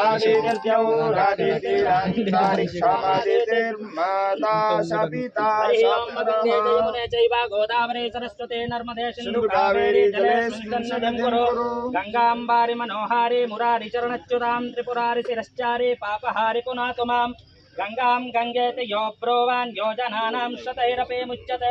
మధ్యారి కదాయుకంతో ఆదిత్యౌ రాదితిరంతారి క్షమదితిర్మాతా సపితా యమునే చైవ గోదావరి సరస్వతి నర్మదే సింధు కావేరి జలేస్మిన్ సన్నిధిం కురు గంగాంబారి మనోహారి మురారి చరణచ్యుతాం త్రిపురారి శిరశ్చారి పాపహారి పునాతు మాం గంగాం గంగేతి యో బ్రోవాన్ యోజనానాం శతైరపి ముచ్యతే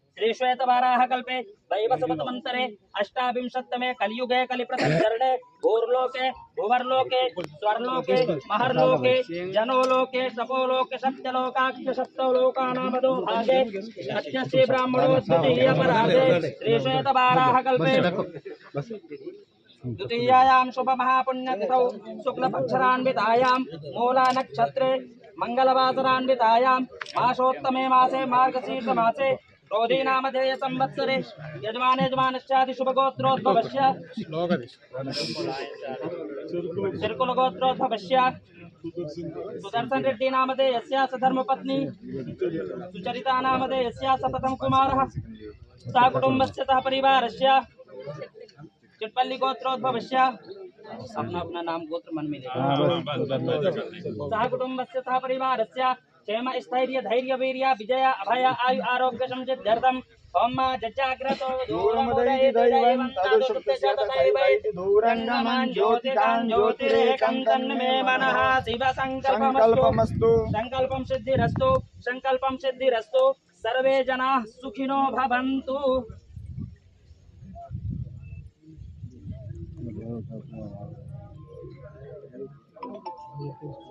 श्रीश्वेतवाराः कल्पे वैवसुमतमन्तरे अष्टाविंशत्तमे कलियुगे कलिप्रसञ्चरणे भूर्लोके, भुवर्लोके, स्वर्लोके, महर्लोके, जनोलोके, सपोलोके सत्यलोकाक्ष सप्तलोकानामदो भागे अस्य ब्राह्मणो कल्पे द्वितीयायां शुभमहापुण्यतिथौ शुक्लपक्षरान्वितायां मूलानक्षत्रे मासोत्तमे मासे मार्गशीर्षमासे क्रोधे नामधेय संवत्सरे यजमान यजमानश्चादि शुभगोत्रोद्भवस्य सिरकुलगोत्रोद्भवस्य सुदर्शन रेड्डी नामधेयस्या स धर्मपत्नी सुचरिता नामधेयस्या स प्रथम कुमारः सा कुटुम्बस्य सः परिवारस्य चिट्पल्लिगोत्रोद्भवस्य अपना अपना नाम गोत्र मन में सह कुटुंबस्य सह परिवारस्य। क्षेम स्थैर्य धैर्य वीर्य विजय अभय आयु आरोग्य संचित धर्तम जज्जाग्रतो दैवं ज्योतिरेकं तन्मे मनः शिव सिद्धिरस्तु सिद्धिरस्तु सर्वे जनाः सुखिनो भवन्तु Thank you.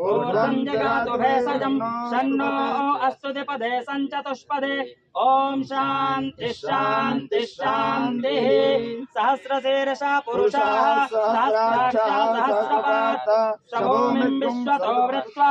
ऊर्ध्वं जगातु भेषजं शन्नो अस्तु द्विपदे सञ्चतुष्पदे। ॐ शान्ति शान्ति शान्तिः। विश्वतो वृत्वा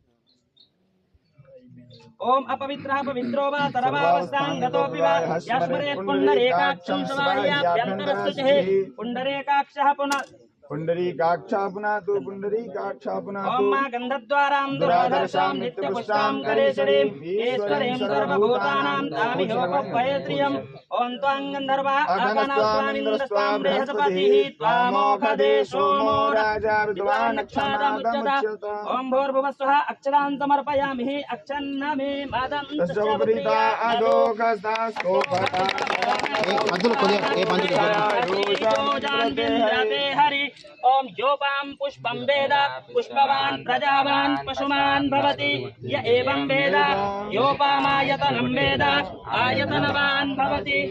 ओम अपवित्रः पवित्रो वा सर्वावस्थां गतोऽपि वा यस्मरेत् पुण्डरेकाक्षं समाह्याभ्यन्तरस्तुतिः पुण्डरेकाक्षः पुनः पुण्डरीकाक्षा पुनातु पुण्डरीकाक्षा ओम पुनातु मा गन्धद्वारां दुराधर्षां नित्यपुष्टां करेशरीं ईश्वरीं सर्वभूतानां तामिहोपयत्रियम् ॐ त्वां गन्धर्वा अगनस्वानिन्द्रस्त्वां बृहस्पतिः। त्वामोखदे सोमो राजा विद्वानक्षादमुच्यत ॐ भूर्भुवस्वः अक्षरान् समर्पयामि अक्षन्न मे मदं ओम योपां पुष्पं वेद, पुष्पवान् प्रजावान् पशुमान् भवति। य एवं वेद, योपामायतनं वेद, आयतनवान् भवति।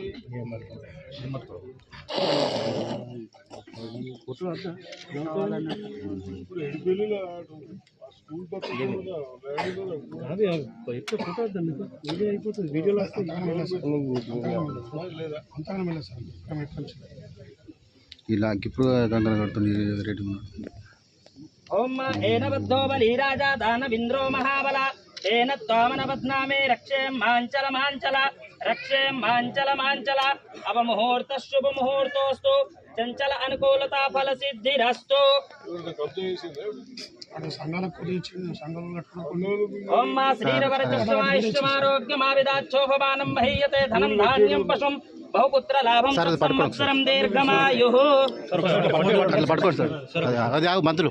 ఇలా ఇప్పుడు కంకర కడుతుంది రేటు ఓం ఏన బద్ధో బలీరాజా దానవింద్రో మహాబల తేన త్వామనబధ్నామే రక్షే మాంచల మాంచల రక్షే మాంచల మాంచల అవముహూర్త శుభ ముహూర్తోస్తు చంచల అనుకూలత ఫల సిద్ధిరస్తు ఓం మా శ్రీరవరచస్వాయుష్మారోగ్యమావిదాక్షోభమానం మహీయతే ధనం ధాన్యం పశుం బహుపుత్ర లాభం సార్, అది పట్టుకోండి, సార్. సంవత్సరం దీర్ఘమాయు. అట్లా పట్టుకోండి సార్. అది ఆగు మంత్రులు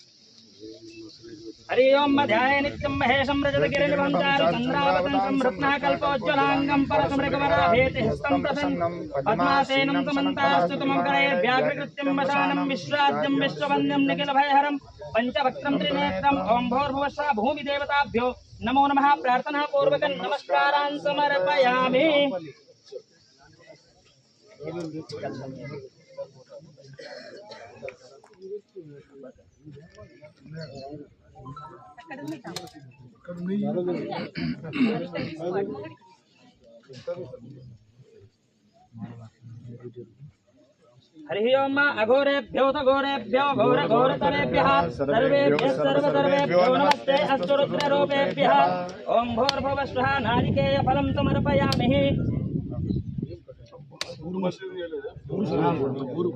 हरि ओम मध्याय नित्यं महेशं रजत गिरिनिभङ्कार चन्द्रावतन्तं रत्नः कल्पोज्ज्वलाङ्गं परसमृगवराभेति हस्तं प्रसन्नं। भूमिदेवताभ्यो। नमो नमः प्रार्थना पूर्वक नमस्कार समर्पयामि। हरि ओम अघोरेभ्यो तघोरेभ्यो घोर घोरतरेभ्यः सर्वेभ्यः, सर्वसर्वेभ्यो नमस्ते, अस्तु रुद्ररूपेभ्यः। ॐ भोर्भुवः स्वः नारिकेयफलं पूर्व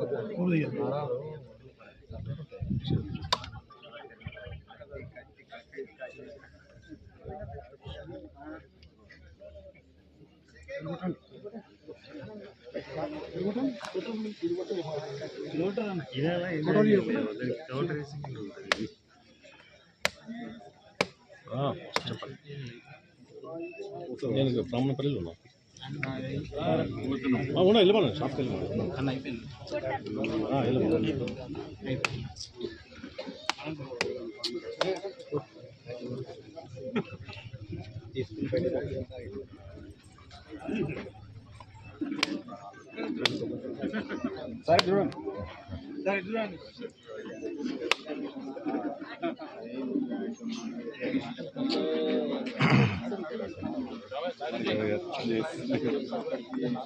నేను బ్రాహ్మణపల్లిలో ఉన్నా ఆ, ఉన్నా వెళ్ళమన్నా షాప్కి వెళ్ళమన్నా Yes, yes.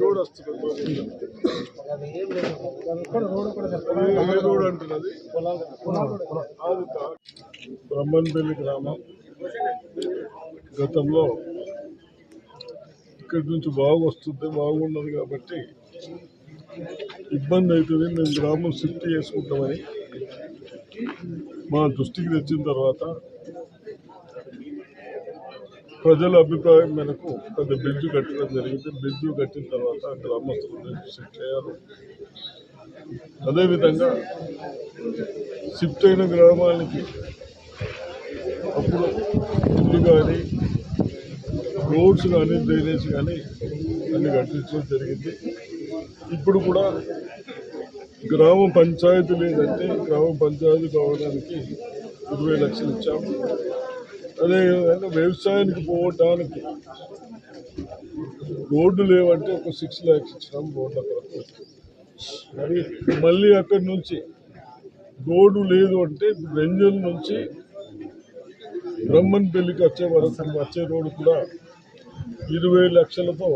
రోడ్ వస్తుంది రోడ్ అంటున్నది బ్రహ్మన్పల్లి గ్రామం. గతంలో ఇక్కడి నుంచి బాగు వస్తుంది బాగున్నది కాబట్టి ఇబ్బంది అవుతుంది. మేము గ్రామం షిఫ్ట్ చేసుకుంటామని మా దృష్టికి తెచ్చిన తర్వాత ప్రజల అభిప్రాయం మేరకు పెద్ద బ్రిడ్జ్ కట్టడం జరిగింది. బ్రిడ్జ్ కట్టిన తర్వాత గ్రామస్తులు షిఫ్ట్ అయ్యారు అదేవిధంగా షిఫ్ట్ అయిన గ్రామానికి అప్పుడు ఇల్లు కానీ రోడ్స్ కానీ డ్రైనేజ్ కానీ అన్ని కట్టించడం జరిగింది. ఇప్పుడు కూడా గ్రామ పంచాయతీ లేదంటే గ్రామ పంచాయతీ కావడానికి ఇరవై లక్షలు ఇచ్చాము. అదేవిధంగా వ్యవసాయానికి పోవటానికి రోడ్డు లేవంటే ఒక సిక్స్ ల్యాక్స్ ఇచ్చినాం రోడ్ల కొరకు. మరి మళ్ళీ అక్కడి నుంచి రోడ్డు లేదు అంటే రెంజల్ నుంచి బ్రహ్మన్ పెళ్ళికి వచ్చే వరకు వచ్చే రోడ్డు కూడా ఇరవై లక్షలతో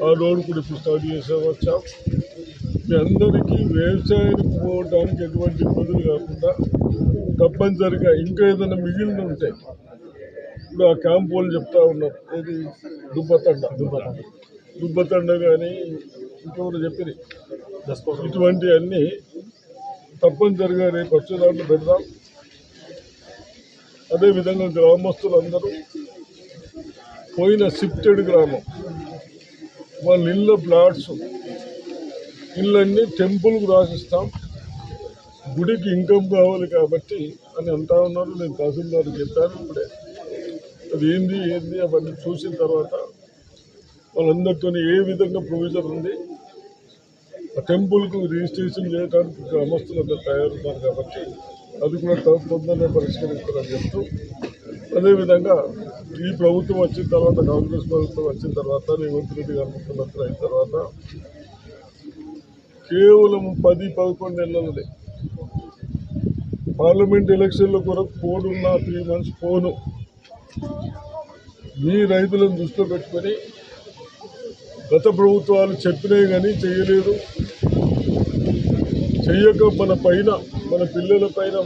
ఆ రోడ్డు కూడా ఇప్పుడు స్టార్ట్ చేసే వచ్చాం మీ అందరికీ వ్యవసాయానికి పోవడానికి ఎటువంటి ఇబ్బందులు కాకుండా తప్పనిసరిగా ఇంకా ఏదైనా మిగిలిన ఉంటే ఇప్పుడు ఆ క్యాంప్ వాళ్ళు చెప్తా ఉన్నారు. ఏది? దుబ్బతండ. దుబ్బతండ దుబ్బతండ కానీ ఇంకెవరు చెప్పిరి ఇటువంటి అన్నీ తప్పనిసరిగా రేపు వచ్చే దాంట్లో పెడదాం. అదేవిధంగా గ్రామస్తులందరూ పోయిన షిఫ్టెడ్ గ్రామం వాళ్ళ ఇళ్ళ ప్లాట్స్. ఇళ్ళన్నీ టెంపుల్కి రాసిస్తాం. గుడికి ఇన్కమ్ కావాలి కాబట్టి అని అంటా ఉన్నారు. నేను తహసీల్దార్ చెప్పాను ఇప్పుడే. అది ఏంది ఏంది అవన్నీ చూసిన తర్వాత వాళ్ళందరితో ఏ విధంగా ప్రొవిజన్ ఉంది? ఆ టెంపుల్కు రిజిస్ట్రేషన్ చేయడానికి గ్రామస్తులందరూ తయారున్నారు కాబట్టి అది కూడా త- తొందరనే పరిష్కరిస్తారని చెప్తూ అదేవిధంగా ఈ ప్రభుత్వం వచ్చిన తర్వాత కాంగ్రెస్ ప్రభుత్వం వచ్చిన తర్వాత రేవంత్ రెడ్డి గారు ముఖ్యమంత్రి అయిన తర్వాత కేవలం పది పదకొండు నెలలనే పార్లమెంట్ ఎలక్షన్లు కూడా ఫోన్ ఉన్న త్రీ మంత్స్ పోను మీ రైతులను దృష్టిలో పెట్టుకొని గత ప్రభుత్వాలు చెప్పినాయి కానీ చేయలేదు. చెయ్యక మన పైన మన పిల్లల పైన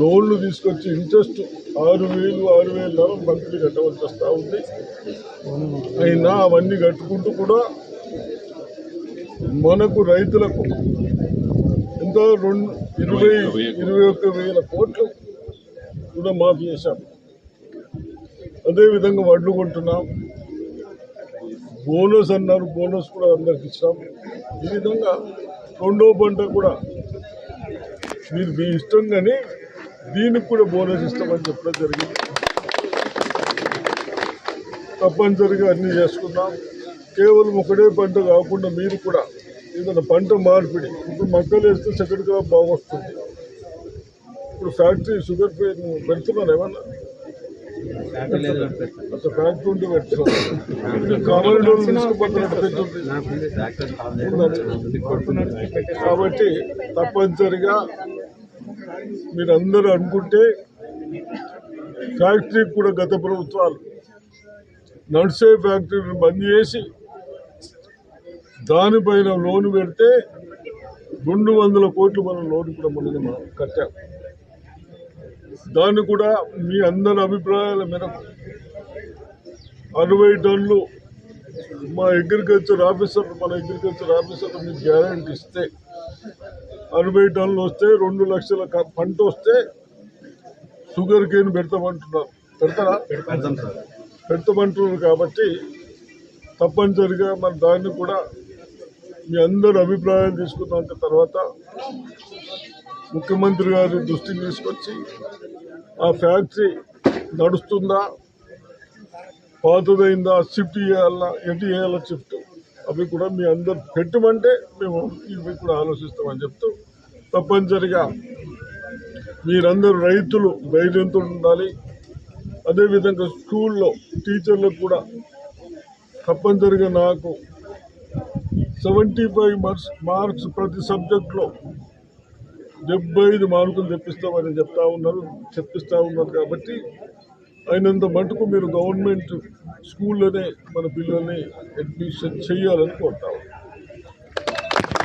లోన్లు తీసుకొచ్చి ఇంట్రెస్ట్ ఆరు వేలు ఆరు వేల మంత్లీ కట్టవలసి వస్తూ ఉంది. అయినా అవన్నీ కట్టుకుంటూ కూడా మనకు రైతులకు ఎంత రెండు ఇరవై ఇరవై ఒక్క వేల కోట్లు కూడా మాఫీ చేశాం. అదేవిధంగా వడ్లు కొంటున్నాం. బోనస్ అన్నారు బోనస్ కూడా అందరికి ఇచ్చాం ఈ విధంగా రెండో పంట కూడా మీరు మీ ఇష్టం కానీ దీనికి కూడా బోనస్ ఇస్తామని చెప్పడం జరిగింది. తప్పనిసరిగా అన్నీ చేసుకున్నాం కేవలం ఒకటే పంట కాకుండా మీరు కూడా ఏదైనా పంట మార్పిడి ఇప్పుడు మక్కలు వేస్తే సెకండ్ క్రాప్ బాగా వస్తుంది ఇప్పుడు ఫ్యాక్టరీ షుగర్ పెడుతున్నారు ఏమన్నా? అసలు ఫ్యాక్టరీ ఉంటే పెడుతున్నారు? కామన్ తీసుకుపోతున్నట్టు కాబట్టి తప్పనిసరిగా మీరందరూ అనుకుంటే ఫ్యాక్టరీ కూడా గత ప్రభుత్వాలు నడిసే ఫ్యాక్టరీని బంద్ చేసి దానిపైన లోన్ పెడితే రెండు వందల కోట్లు మనం లోన్ కూడా మనం మనం కట్టాం. దాన్ని కూడా మీ అందరి అభిప్రాయాల మేరకు అరవై టన్నులు మా అగ్రికల్చర్ ఆఫీసర్ మన అగ్రికల్చర్ ఆఫీసర్ మీకు గ్యారంటీ ఇస్తే అరవై టన్నులు వస్తే రెండు లక్షల పంట వస్తే షుగర్ కేన్ పెడతామంటున్నారు. పెడతారా? పెడతామంటున్నారు కాబట్టి తప్పనిసరిగా మన దాన్ని కూడా మీ అందరి అభిప్రాయాలు తీసుకున్నాక తర్వాత ముఖ్యమంత్రి గారి దృష్టికి తీసుకొచ్చి ఆ ఫ్యాక్టరీ నడుస్తుందా? పాతదైందా? షిఫ్ట్ చేయాలా? ఎటు చేయాలా షిఫ్ట్ అవి కూడా మీ అందరు పెట్టమంటే మేము ఇవి కూడా ఆలోచిస్తామని చెప్తూ తప్పనిసరిగా మీరందరూ రైతులు ధైర్యంతో ఉండాలి. అదేవిధంగా స్కూల్లో టీచర్లకు కూడా తప్పనిసరిగా నాకు సెవెంటీ ఫైవ్ మార్క్స్ మార్క్స్ ప్రతి సబ్జెక్ట్లో డెబ్బై ఐదు మార్కులు తెప్పిస్తామని చెప్తా ఉన్నారు చెప్పిస్తూ ఉన్నారు కాబట్టి అయినంత మటుకు మీరు గవర్నమెంట్ స్కూల్లోనే మన పిల్లల్ని అడ్మిషన్ చేయాలని కోరుతాము